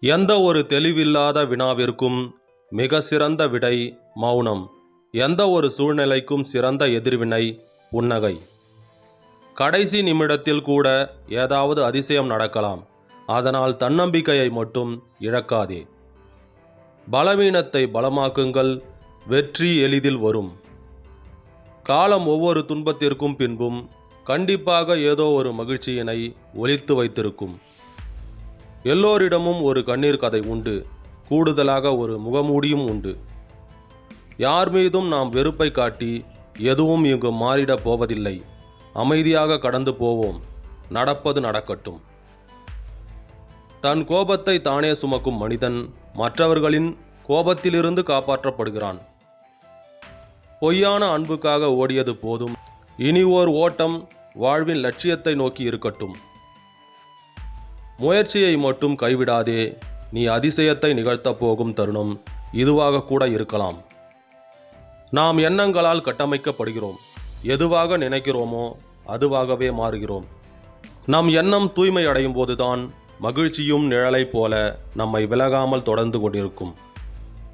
எந்த ஒரு தெளிவில்லாத வினாவிற்கும் மிக சிறந்த விடை மௌனம். எந்த ஒரு சூழ்நிலைக்கும் சிறந்த எதிர்வினை புன்னகை. கடைசி நிமிடத்தில் கூட ஏதாவது அதிசயம் நடக்கலாம். அதனால் தன்னம்பிக்கையை மட்டும் இழக்காதே. பலவீனத்தை பலமாக்குங்கள். வெற்றி எளிதில் வரும். காலம் ஒவ்வொரு துன்பத்திற்கும் பின்பும் கண்டிப்பாக ஏதோ ஒரு மகிழ்ச்சியினை ஒழித்து வைத்திருக்கும். எல்லோரிடமும் ஒரு கண்ணீர் கதை உண்டு. கூடுதலாக ஒரு முகமூடியும் உண்டு. யார் மீதும் நாம் வெறுப்பை காட்டி எதுவும் இங்கு மாறிடப் போவதில்லை. அமைதியாக கடந்து போவோம். நடப்பது நடக்கட்டும். தன் கோபத்தை தானே சுமக்கும் மனிதன் மற்றவர்களின் கோபத்திலிருந்து காப்பாற்றப்படுகிறான். பொய்யான அன்புக்காக ஓடியது போதும். இனி ஓர் ஓட்டம் வாழ்வின் லட்சியத்தை நோக்கி இருக்கட்டும். முயற்சியை மட்டும் கைவிடாதே. நீ அதிசயத்தை நிகழ்த்தப் போகும் தருணம் இதுவாக கூட இருக்கலாம். நாம் எண்ணங்களால் கட்டமைக்கப்படுகிறோம். எதுவாக நினைக்கிறோமோ அதுவாகவே மாறுகிறோம். நம் எண்ணம் தூய்மை அடையும் போதுதான் மகிழ்ச்சியும் நிழலைப் போல நம்மை விலகாமல் தொடர்ந்து கொண்டிருக்கும்.